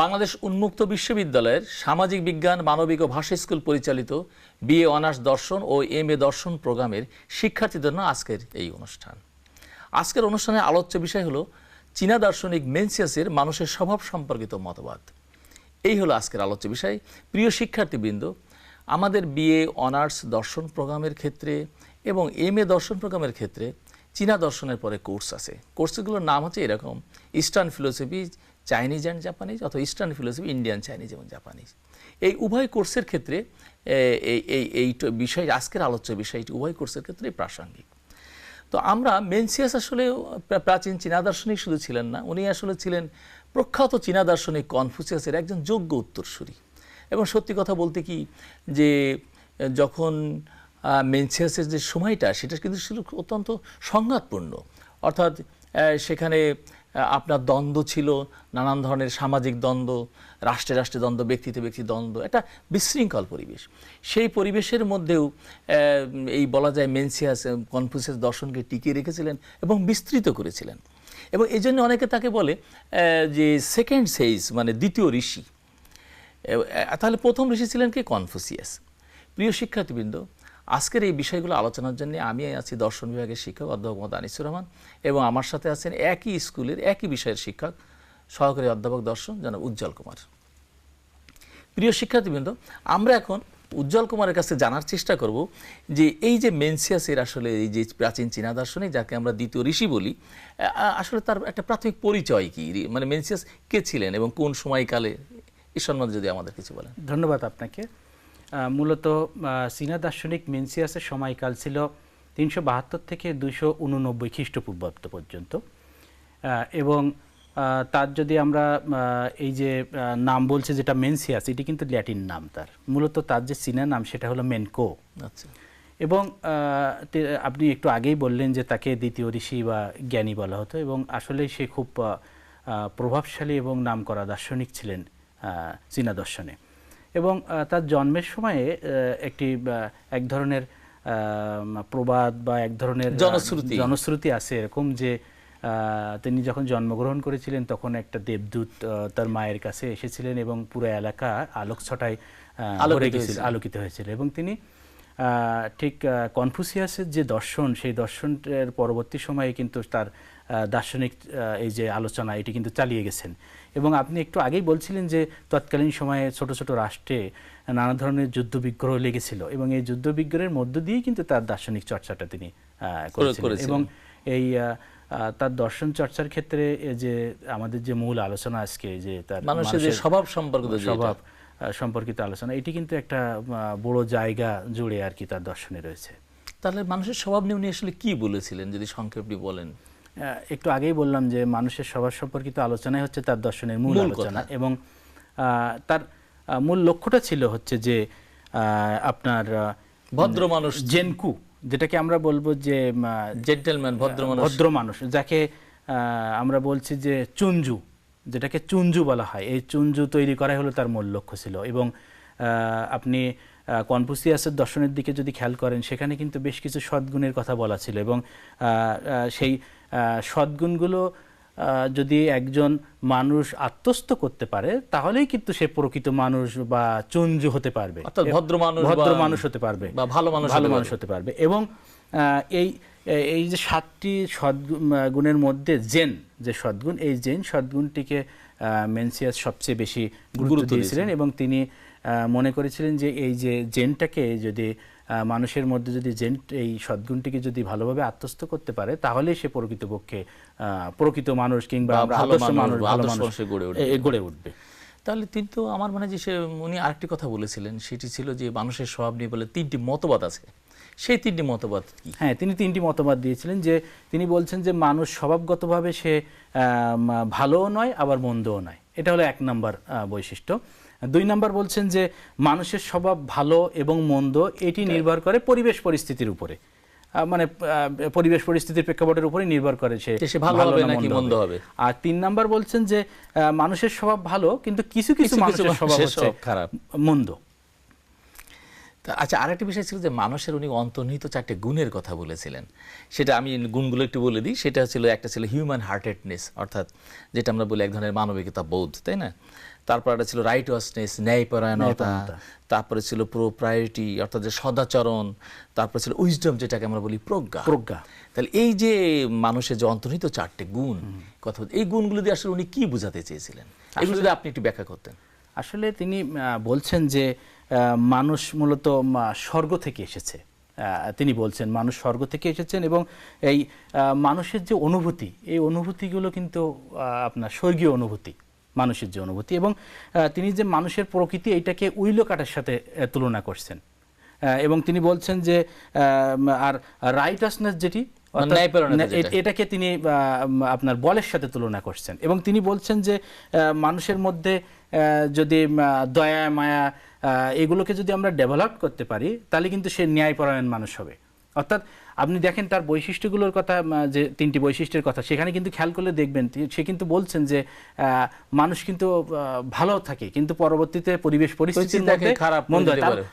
বাংলাদেশ উন্মুক্ত বিশ্ববিদ্যালয়ের সামাজিক বিজ্ঞান, মানবিক ও ভাষা স্কুল পরিচালিত বিএ অনার্স দর্শন ও এম এ দর্শন প্রোগ্রামের শিক্ষার্থীদের জন্য আজকের এই অনুষ্ঠান। আজকের অনুষ্ঠানের আলোচ্য বিষয় হলো চীনা দার্শনিক মেনসিয়াসের মানুষের স্বভাব সম্পর্কিত মতবাদ। এই হলো আজকের আলোচ্য বিষয়। প্রিয় শিক্ষার্থীবৃন্দ, আমাদের বিএ অনার্স দর্শন প্রোগ্রামের ক্ষেত্রে এবং এম এ দর্শন প্রোগ্রামের ক্ষেত্রে চীনা দর্শনের পরে কোর্স আছে। কোর্সগুলোর নাম হচ্ছে এরকম, eastern philosophy Chinese and Japanese অথবা ইস্টার্ন ফিলোসফি ইন্ডিয়ান চাইনিজ এবং জাপানিজ এই উভয় কোর্সের ক্ষেত্রে এই এই বিষয়, আজকের আলোচ্য বিষয়টি উভয় কোর্সের ক্ষেত্রেই প্রাসঙ্গিক। তো আমরা মেনসিয়াস আসলে প্রাচীন চীনা দার্শনিক শুধু ছিলেন না, উনি আসলে ছিলেন প্রখ্যাত চীনা দার্শনিক কনফুসিয়াসের একজন যোগ্য উত্তরসূরি। এবং সত্যি কথা বলতে কি, যে, যখন মেনসিয়াসের যে সময়টা, সেটা কিন্তু ছিল অত্যন্ত সংঘাতপূর্ণ। অর্থাৎ সেখানে আপনার দ্বন্দ্ব ছিল, নানান ধরনের সামাজিক দ্বন্দ্ব, রাষ্ট্রে রাষ্ট্রে দ্বন্দ্ব, ব্যক্তিতে ব্যক্তি দ্বন্দ্ব, একটা বিশৃঙ্খল পরিবেশ। সেই পরিবেশের মধ্যেও এই বলা যায় মেনসিয়াস কনফুসিয়াস দর্শনকে টিকিয়ে রেখেছিলেন এবং বিস্তৃত করেছিলেন। এবং এই জন্য অনেকে তাকে বলে যে সেকেন্ড সেইজ মানে দ্বিতীয় ঋষি। তাহলে প্রথম ঋষি ছিলেন কি? কনফুসিয়াস। প্রিয় শিক্ষার্থীবৃন্দ আজকের এই বিষয়গুলো আলোচনার জন্য আমি আছি দর্শন বিভাগের শিক্ষক অধ্যাপক মোহাম্মদ আনিসুর রহমান এবং আমার সাথে আছেন একই স্কুলের, একই বিষয়ের শিক্ষক, সহকারী অধ্যাপক দর্শন জনাব উজ্জ্বল কুমার। প্রিয় শিক্ষার্থীবৃন্দ, আমরা এখন উজ্জ্বল কুমারের কাছে জানার চেষ্টা করব যে এই যে মেনসিয়াসের আসলে এই যে প্রাচীন চীনা দার্শনিক, যাকে আমরা দ্বিতীয় ঋষি বলি আসলে তার একটা প্রাথমিক পরিচয় কি? মানে মেনসিয়াস কে ছিলেন এবং কোন সময়কালে? এই সম্বন্ধে যদি আমাদের কিছু বলেন। ধন্যবাদ আপনাকে। মূলত চীনা দার্শনিক মেনসিয়াসের সময়কাল ছিল তিনশো বাহাত্তর থেকে দুইশো উননব্বই খ্রিস্টপূর্বাব্দ পর্যন্ত। এবং তার যদি আমরা এই যে নাম বলছে যেটা মেনসিয়াস এটি কিন্তু ল্যাটিন নাম তার। মূলত তার যে চীনা নাম সেটা হলো মেনকো। আচ্ছা। এবং আপনি একটু আগেই বললেন যে তাকে দ্বিতীয় ঋষি বা জ্ঞানী বলা হতো এবং আসলে সে খুব প্রভাবশালী এবং নামকরা দার্শনিক ছিলেন চীনা দর্শনে। এবং তার জন্মের সময়ে একটি এক ধরনের আহ, প্রবাদ বা এক ধরনের জনশ্রুতি। জনশ্রুতি আছে এরকম যে আহ, তিনি যখন জন্মগ্রহণ করেছিলেন তখন একটা দেবদূত তার মায়ের কাছে এসেছিলেন এবং পুরো এলাকা আলোক ছটায় আলোকিত হয়েছিল। এবং তিনি ঠিক কনফুসিয়াসের যে দর্শন সেই দর্শনের পরবর্তী সময়ে কিন্তু তার দার্শনিক এই যে আলোচনা এটি কিন্তু চালিয়ে গেছেন। এবং আপনি একটু আগেই বলছিলেন যে তৎকালীন সময়ে ছোট ছোট রাষ্ট্রে নানা ধরনের যুদ্ধ বিগ্রহ লেগেছিল এবং এই যুদ্ধ বিগ্রহের মধ্য দিয়েই কিন্তু তার দার্শনিক চর্চাটা তিনি আহ, করেছিলেন। এবং এই তার দর্শন চর্চার ক্ষেত্রে যে আমাদের যে মূল আলোচনা আজকে যে তার মানুষের যে স্বভাব সম্পর্কিত স্বভাব সম্পর্কিত আলোচনা। এটি কিন্তু একটা বড় জায়গা জুড়ে আর কি তার দর্শনে রয়েছে। তাহলে মানুষের স্বভাব নিয়ে উনি আসলে কি বলেছিলেন যদি সংক্ষেপে বলেন? একটু আগেই বললাম যে মানুষের স্বভাব সম্পর্কিত আলোচনাই হচ্ছে তার দর্শনের মূল আলোচনা এবং আহ, তার মূল লক্ষ্যটা ছিল হচ্ছে যে আহ, আপনার ভদ্র মানুষ। জেনকু যেটাকে আমরা বলব যে জেন্টেলম্যান ভদ্র মানুষ। ভদ্র মানুষ যাকে আহ, আমরা বলছি যে চুঞ্জু। যেটাকে চুঞ্জু বলা হয়। এই চুঞ্জু তৈরি করাই হলো তার মূল লক্ষ্য ছিল এবং আপনি কনফুসিয়াসের দর্শনের দিকে যদি খেয়াল করেন সেখানে কিন্তু বেশ কিছু সদ্গুণের কথা বলা ছিল এবং সেই সদ্গুণগুলো যদি একজন মানুষ আত্মস্থ করতে পারে তাহলেই কিন্তু সে প্রকৃত মানুষ বা চুঞ্জু হতে পারবে। অর্থাৎ ভদ্র মানুষ ভদ্র মানুষ হতে পারবে। বা ভালো মানুষ ভালো মানুষ হতে পারবে এবং এই এই যে সাতটি সদ্গুণের মধ্যে জেন যে সদ্গুণ এই জেন সদ্গুণটিকে মেনসিয়াস সবচেয়ে বেশি গুরুত্ব দিয়েছিলেন। এবং তিনি মনে করেছিলেন যে এই যে জেনটাকে যদি মানুষের মধ্যে যদি জেন এই সদ্গুণটিকে যদি ভালোভাবে আত্মস্থ করতে পারে তাহলে সে প্রকৃতপক্ষে আহ, প্রকৃত মানুষ কিংবা আদর্শ মানুষ ভালো মানুষ গড়ে উঠবে। তাহলে কিন্তু আমার মনে হয় যে সে উনি আরেকটি কথা বলেছিলেন সেটি ছিল যে মানুষের স্বভাব নিয়ে বলে তিনটি মতবাদ আছে। সেই তিনটি মতবাদ কি? হ্যাঁ তিনি তিনটি মতবাদ দিয়েছিলেন যে তিনি বলছেন যে মানুষ স্বভাবগতভাবে সে ভালোও নয় আবার মন্দও নয়। এটা হলো এক নম্বর বৈশিষ্ট্য। দুই নম্বর বলছেন যে মানুষের স্বভাব ভালো এবং মন্দ এটি নির্ভর করে পরিবেশ পরিস্থিতির উপরে। মানে পরিবেশ পরিস্থিতির প্রেক্ষাপটের উপরে নির্ভর করে সে ভালো হবে নাকি মন্দ হবে। আর তিন নাম্বার বলছেন যে আহ, মানুষের স্বভাব ভালো কিন্তু কিছু কিছু মানুষের স্বভাব খারাপ। মন্দ। তা আচ্ছা আরেকটি বিষয় ছিল যে মানুষের উনি অন্তর্নিহিত চারটে গুণের কথা বলেছিলেন। সেটা আমি গুণগুলো একটু বলে দিই। সেটা ছিল একটা ছিল হিউম্যান হার্টেডনেস অর্থাৎ যেটা আমরা বলি এক ধরনের মানবিকতা বোধ তাই না? তারপর একটা ছিল রাইটওয়াসনেস ন্যায়পরায়ণতা। তারপরে ছিল প্রোপ্রায়োরিটি অর্থাৎ যে সদাচরণ তারপরে ছিল উইজডম যেটাকে আমরা বলি প্রজ্ঞা। প্রজ্ঞা। তাহলে এই যে মানুষের যে অন্তর্নিহিত চারটে গুণ কথা এই গুণগুলো দিয়ে আসলে উনি কি বোঝাতে চেয়েছিলেন? এগুলো যদি আপনি একটু ব্যাখ্যা করতেন। আসলে তিনি বলছেন যে মানুষ মূলত স্বর্গ থেকে এসেছে। তিনি বলছেন মানুষ স্বর্গ থেকে এসেছেন এবং এই মানুষের যে অনুভূতি, এই অনুভূতিগুলো কিন্তু আপনার স্বর্গীয় অনুভূতি, মানুষের যে অনুভূতি এবং তিনি যে মানুষের প্রকৃতি এইটাকে উইলো কাটার সাথে তুলনা করছেন। এবং তিনি বলছেন যে আর রাইটাসনেস যেটি এটাকে তিনি আপনার বলের সাথে তুলনা করছেন। এবং তিনি বলছেন যে মানুষের মধ্যে যদি দয়া মায়া এগুলোকে যদি আমরা ডেভেলপ করতে পারি তাহলে কিন্তু সে ন্যায়পরায়ণ মানুষ হবে। অর্থাৎ আপনি দেখেন তার বৈশিষ্ট্যগুলোর কথা যে তিনটি বৈশিষ্ট্যের কথা সেখানে কিন্তু খেয়াল করলে দেখবেন সে কিন্তু বলছেন যে আহ, মানুষ কিন্তু ভালো থাকে কিন্তু পরবর্তীতে পরিবেশ পরিস্থিতির পরিস্থিতি মধ্যে খারাপ মন্দ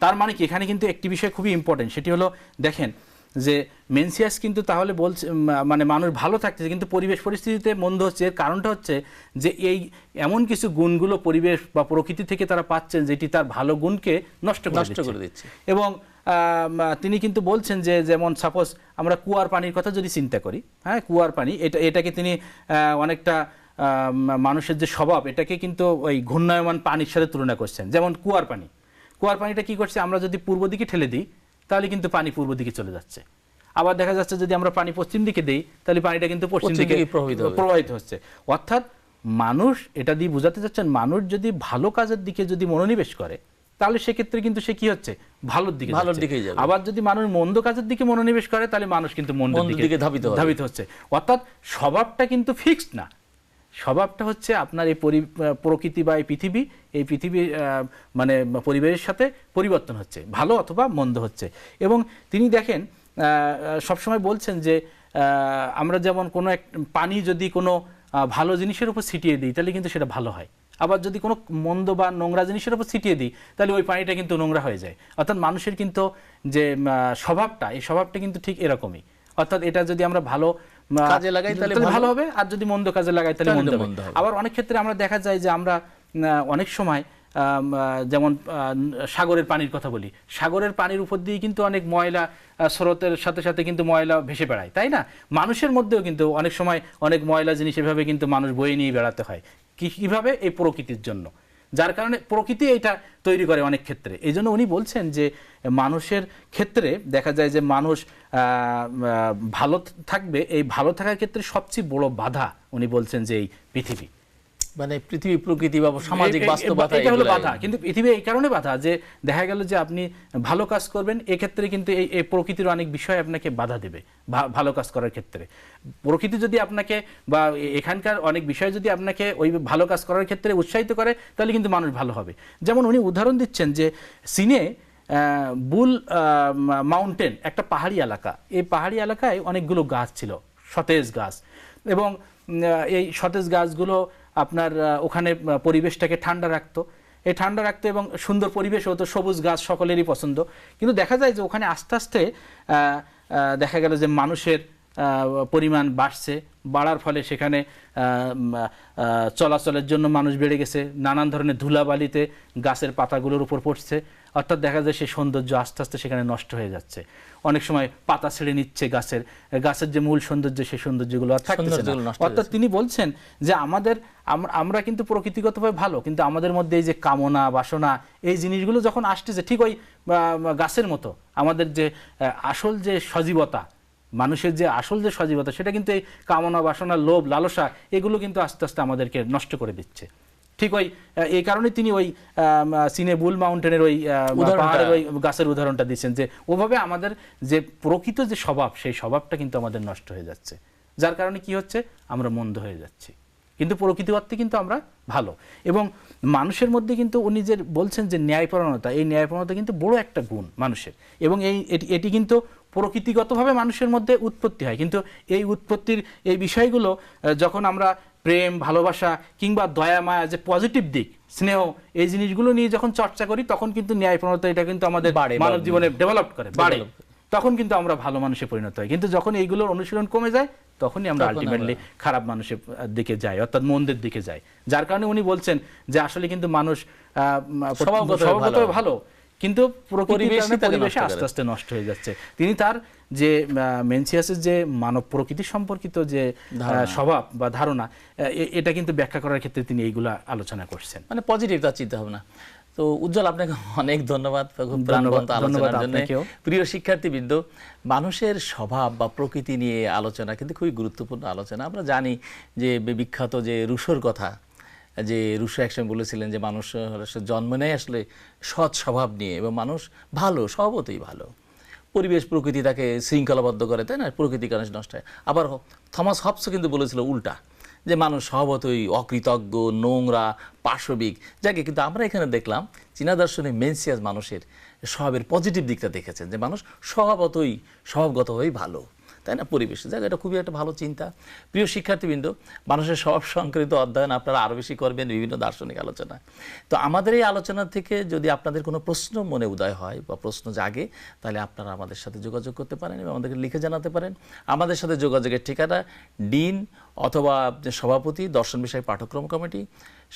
তার মানে কি? এখানে কিন্তু একটি বিষয় খুবই ইম্পর্টেন্ট সেটি হলো দেখেন যে মেনসিয়াস কিন্তু তাহলে বলছে মানে মানুষ ভালো থাকতেছে কিন্তু পরিবেশ পরিস্থিতিতে মন্দ হচ্ছে। এর কারণটা হচ্ছে যে এই এমন কিছু গুণগুলো পরিবেশ বা প্রকৃতি থেকে তারা পাচ্ছেন যেটি তার ভালো গুণকে নষ্ট নষ্ট করে দিচ্ছে। এবং তিনি কিন্তু বলছেন যে যেমন সাপোজ আমরা কুয়ার পানির কথা যদি চিন্তা করি হ্যাঁ কুয়ার পানি এটা এটাকে তিনি অনেকটা মানুষের যে স্বভাব এটাকে কিন্তু ওই ঘূর্ণায়মান পানির সাথে তুলনা করছেন। যেমন কুয়ার পানি। কুয়ার পানিটা কি করছে? আমরা যদি পূর্ব দিকে ঠেলে দিই তাহলে কিন্তু পানি পূর্ব দিকে চলে যাচ্ছে। আবার দেখা যাচ্ছে যদি আমরা পানি পশ্চিম দিকে দিই তাহলে পানিটা কিন্তু পশ্চিম দিকে দিকে প্রবাহিত হচ্ছে। অর্থাৎ মানুষ এটা দিয়ে বোঝাতে চাচ্ছেন মানুষ যদি ভালো কাজের দিকে যদি মনোনিবেশ করে তাহলে সেক্ষেত্রে কিন্তু সে কি হচ্ছে? ভালোর দিকে ভালোর যাবে। আবার যদি মানুষ মন্দ কাজের দিকে মনোনিবেশ করে তাহলে মানুষ কিন্তু মন্দের দিকে দিকে। ধাবিত হচ্ছে। অর্থাৎ স্বভাবটা কিন্তু ফিক্সড না। স্বভাবটা হচ্ছে আপনার এই পরি- প্রকৃতি বা এই পৃথিবী এই পৃথিবী মানে পরিবেশের সাথে পরিবর্তন হচ্ছে, ভালো অথবা মন্দ হচ্ছে। এবং তিনি দেখেন সবসময় বলছেন যে আমরা যেমন কোনো এক, পানি যদি কোনো ভালো জিনিসের উপর ছিটিয়ে দিই, তাহলে কিন্তু সেটা ভালো হয়। আবার যদি কোনো মন্দ বা নোংরা জিনিসের উপর ছিটিয়ে দিই, তাহলে ওই পানিটা কিন্তু নোংরা হয়ে যায়। অর্থাৎ মানুষের কিন্তু যে স্বভাবটা, এই স্বভাবটা কিন্তু ঠিক এরকমই। অর্থাৎ এটা যদি আমরা ভালো কাজে লাগাই তাহলে ভালো। হবে আর যদি মন্দ কাজে লাগাই তাহলে মন্দ হবে। আবার অনেক ক্ষেত্রে আমরা দেখা যায় যে আমরা অনেক সময় যেমন সাগরের পানির কথা বলি। সাগরের পানির উপর দিয়ে কিন্তু অনেক ময়লা স্রোতের সাথে সাথে কিন্তু ময়লা ভেসে বেড়ায় তাই না? মানুষের মধ্যেও কিন্তু অনেক সময় অনেক ময়লা জিনিস এভাবে কিন্তু মানুষ বয়ে নিয়ে বেড়াতে হয়। কি- কীভাবে? এই প্রকৃতির জন্য। যার কারণে প্রকৃতি এটা তৈরি করে অনেক ক্ষেত্রে। এই জন্য উনি বলছেন যে, মানুষের ক্ষেত্রে দেখা যায় যে মানুষ ভালো থাকবে, এই ভালো থাকার ক্ষেত্রে সবচেয়ে বড় বাধা উনি বলছেন যে এই পৃথিবী। মানে পৃথিবী প্রকৃতি বা সামাজিক বাস্তবতা এটা হলো। বাধা। কিন্তু পৃথিবী এই কারণে বাধা যে দেখা গেল যে আপনি ভালো কাজ করবেন এক্ষেত্রে কিন্তু এই প্রকৃতির অনেক বিষয় আপনাকে বাধা দেবে ভালো কাজ করার ক্ষেত্রে। প্রকৃতি যদি আপনাকে বা এখানকার অনেক বিষয় যদি আপনাকে ওই ভালো কাজ করার ক্ষেত্রে উৎসাহিত করে তাহলে কিন্তু মানুষ ভালো হবে। যেমন উনি উদাহরণ দিচ্ছেন যে সিনে আহ, বুল মাউন্টেন একটা পাহাড়ি এলাকা। এই পাহাড়ি এলাকায় অনেকগুলো গাছ ছিল সতেজ গাছ। এবং এই সতেজ গাছগুলো আপনার ওখানে পরিবেশটাকে ঠান্ডা রাখতো। এই ঠান্ডা রাখতো এবং সুন্দর পরিবেশ হতো, সবুজ গাছ সকলেরই পছন্দ। কিন্তু দেখা যায় যে ওখানে আস্তে আস্তে দেখা গেল যে মানুষের পরিমাণ বাড়ছে। বাড়ার ফলে সেখানে চলাচলের জন্য মানুষ বেড়ে গেছে। নানান ধরনের ধুলাবালিতে গাছের পাতাগুলোর উপর পড়ছে। অর্থাৎ দেখা যায় সেই সৌন্দর্য আস্তে আস্তে সেখানে নষ্ট হয়ে যাচ্ছে। অনেক সময় পাতা ছেড়ে নিচ্ছে গাছের গাছের যে মূল সৌন্দর্য সেই সৌন্দর্যগুলো আর থাকতেছে না। অর্থাৎ তিনি বলছেন যে আমাদের আমরা কিন্তু প্রকৃতিগতভাবে ভালো কিন্তু আমাদের মধ্যে এই যে কামনা বাসনা এই জিনিসগুলো যখন আসতেছে ঠিক ওই গাছের মতো। আমাদের যে আসল যে সজীবতা মানুষের যে আসল যে সজীবতা সেটা কিন্তু এই কামনা বাসনা লোভ লালসা এগুলো কিন্তু আস্তে আস্তে আমাদেরকে নষ্ট করে দিচ্ছে। ঠিক ওই এই কারণে তিনি ওই সিনে বুল মাউন্টেনের ওই পাহাড়ের ওই গাছের উদাহরণটা দিচ্ছেন যে ওভাবে আমাদের যে প্রকৃত যে স্বভাব সেই স্বভাবটা কিন্তু আমাদের নষ্ট হয়ে যাচ্ছে। যার কারণে কি হচ্ছে? আমরা মন্দ হয়ে যাচ্ছি। কিন্তু প্রকৃতি অর্থে কিন্তু আমরা ভালো। এবং মানুষের মধ্যে কিন্তু উনি যে বলছেন যে ন্যায়পরায়ণতা এই ন্যায়পরায়ণতা কিন্তু বড় একটা গুণ মানুষের। এবং এই এটি কিন্তু প্রকৃতিগতভাবে মানুষের মধ্যে উৎপত্তি হয়। কিন্তু এই উৎপত্তির এই বিষয়গুলো যখন আমরা প্রেম ভালোবাসা কিংবা দয়া মায়া যে পজিটিভ দিক স্নেহ এই জিনিসগুলো নিয়ে যখন চর্চা করি তখন কিন্তু ন্যায়পরায়ণতা এটা কিন্তু আমাদের মানব জীবনে ডেভেলপ করে বাড়ে। তখন কিন্তু আমরা ভালো মানুষে পরিণত হই। কিন্তু যখন এইগুলোর অনুশীলন কমে যায় তখনই আমরা আলটিমেটলি খারাপ মানুষের দিকে যাই অর্থাৎ মন্দের দিকে যাই। যার কারণে উনি বলছেন যে আসলে কিন্তু মানুষ ভালো। কিন্তু পরিবেশে আস্তে আস্তে নষ্ট হয়ে যাচ্ছে। তিনি তার যে মেনসিয়াসের যে মানব প্রকৃতি সম্পর্কিত যে স্বভাব বা ধারণা এটা কিন্তু ব্যাখ্যা করার ক্ষেত্রে তিনি এইগুলা আলোচনা করছেন। মানে পজিটিভ তার চিন্তা ভাবনা। তো উজ্জ্বল আপনাকে অনেক ধন্যবাদ। খুব প্রাণবন্ত আলোচনার জন্য। প্রিয় শিক্ষার্থীবৃন্দ মানুষের স্বভাব বা প্রকৃতি নিয়ে আলোচনা কিন্তু খুবই গুরুত্বপূর্ণ আলোচনা। আমরা জানি যে বিখ্যাত যে রুশোর কথা যে রুশো একসময় বলেছিলেন যে মানুষ জন্ম নেয় আসলে সৎ স্বভাব নিয়ে এবং মানুষ ভালো স্বভাবতই ভালো। পরিবেশ, প্রকৃতি তাকে শৃঙ্খলাবদ্ধ করে, তাই না? প্রকৃতি কারণে নষ্ট হয়। আবার থমাস হবসও কিন্তু বলেছিল উল্টা, যে মানুষ স্বভাবতই অকৃতজ্ঞ, নোংরা, পাশবিক, যাকে কিন্তু আমরা এখানে দেখলাম, চীনা দর্শনে মেনসিয়াস মানুষের স্বভাবের পজিটিভ দিকটা দেখেছেন, যে মানুষ স্বভাবতই স্বভাবগতভাবেই ভালো। তাই না? পরিবেশ। যাক, এটা খুবই একটা ভালো চিন্তা। প্রিয় শিক্ষার্থীবৃন্দ, মানুষের সব সংক্রান্ত অধ্যয়ন আপনারা আরও বেশি করবেন বিভিন্ন দার্শনিক আলোচনা। তো আমাদের এই আলোচনা থেকে যদি আপনাদের কোনো প্রশ্ন মনে উদয় হয় বা প্রশ্ন জাগে, তাহলে আপনারা আমাদের সাথে যোগাযোগ করতে পারেন এবং আমাদেরকে লিখে জানাতে পারেন। আমাদের সাথে যোগাযোগের ঠিকানা ডিন অথবা সভাপতি, দর্শন বিষয় পাঠ্যক্রম কমিটি,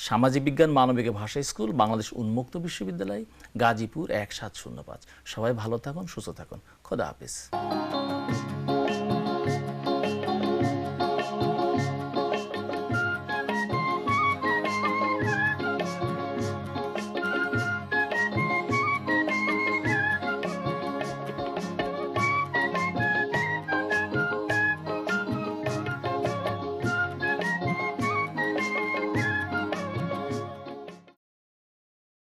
সামাজিক বিজ্ঞান, মানবিক ভাষা স্কুল, বাংলাদেশ উন্মুক্ত বিশ্ববিদ্যালয়, গাজীপুর এক সাত শূন্য পাঁচ। সবাই ভালো থাকুন, সুস্থ থাকুন। খোদা হাফিজ।